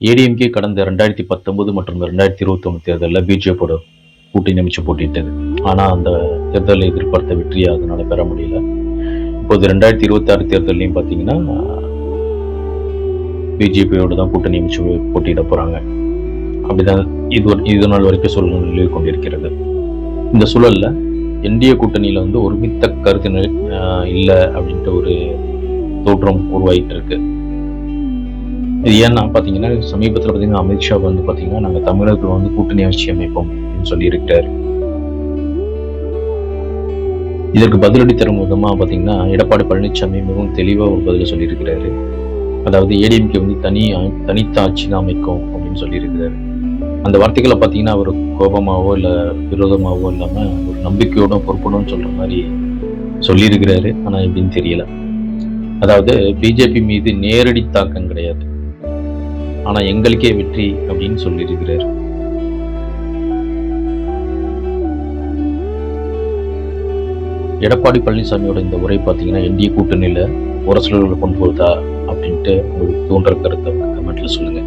ஏடிஎம்கே கடந்த ரெண்டாயிரத்தி பத்தொன்பது மற்றும் ரெண்டாயிரத்தி இருபத்தி ஒன்று தேர்தலில் பிஜேபியோட கூட்டணி அமைச்சு போட்டிட்டது ஆனால் அந்த தேர்தலில் எதிர்பார்த்த வெற்றியை அதனால் பெற முடியல. இப்போது ரெண்டாயிரத்தி இருபத்தி ஆறு தேர்தலையும் பார்த்தீங்கன்னா பிஜேபியோடு தான் கூட்டணி அமைச்சு போட்டியிட போகிறாங்க அப்படிதான் இது இது நாள் வரைக்கும் சூழ்நிலை கொண்டிருக்கிறது இந்த சூழல்ல என்டிஏ கூட்டணியில் வந்து ஒருமித்த கருத்து இல்லை அப்படின்ட்டு ஒரு தோற்றம் உருவாகிட்டு இருக்கு. இது ஏன்னா பார்த்தீங்கன்னா சமீபத்தில் பார்த்தீங்கன்னா அமித்ஷா வந்து பார்த்தீங்கன்னா நாங்கள் தமிழர்கள் வந்து கூட்டணி ஆட்சி அமைப்போம் அப்படின்னு சொல்லியிருக்கிறார். இதற்கு பதிலடி தரும் விதமாக பார்த்தீங்கன்னா எடப்பாடி பழனிசாமி மிகவும் தெளிவாக ஒரு பதில் சொல்லியிருக்கிறாரு. அதாவது ஏடிஎம்கே வந்து தனி தனித்த ஆட்சி தான் அமைக்கும் அப்படின்னு சொல்லியிருக்கிறாரு. அந்த வார்த்தைகளை பார்த்தீங்கன்னா அவர் கோபமாவோ இல்லை விரோதமாவோ இல்லாமல் ஒரு நம்பிக்கையோட பொறுப்பணும் சொல்ற மாதிரி சொல்லியிருக்கிறாரு. ஆனால் எப்படின்னு தெரியல. அதாவது பிஜேபி மீது நேரடி தாக்கம் கிடையாது. ஆனா எங்களுக்கே வெற்றி அப்படின்னு சொல்லியிருக்கிறார். எடப்பாடி பழனிசாமியோட இந்த உரை பார்த்தீங்கன்னா என்டிஏ கூட்டணியில உரசல்களை கொண்டு போகுதா அப்படின்ட்டு உங்களுக்கு தோன்ற கருத்தை கமெண்ட்ல சொல்லுங்க.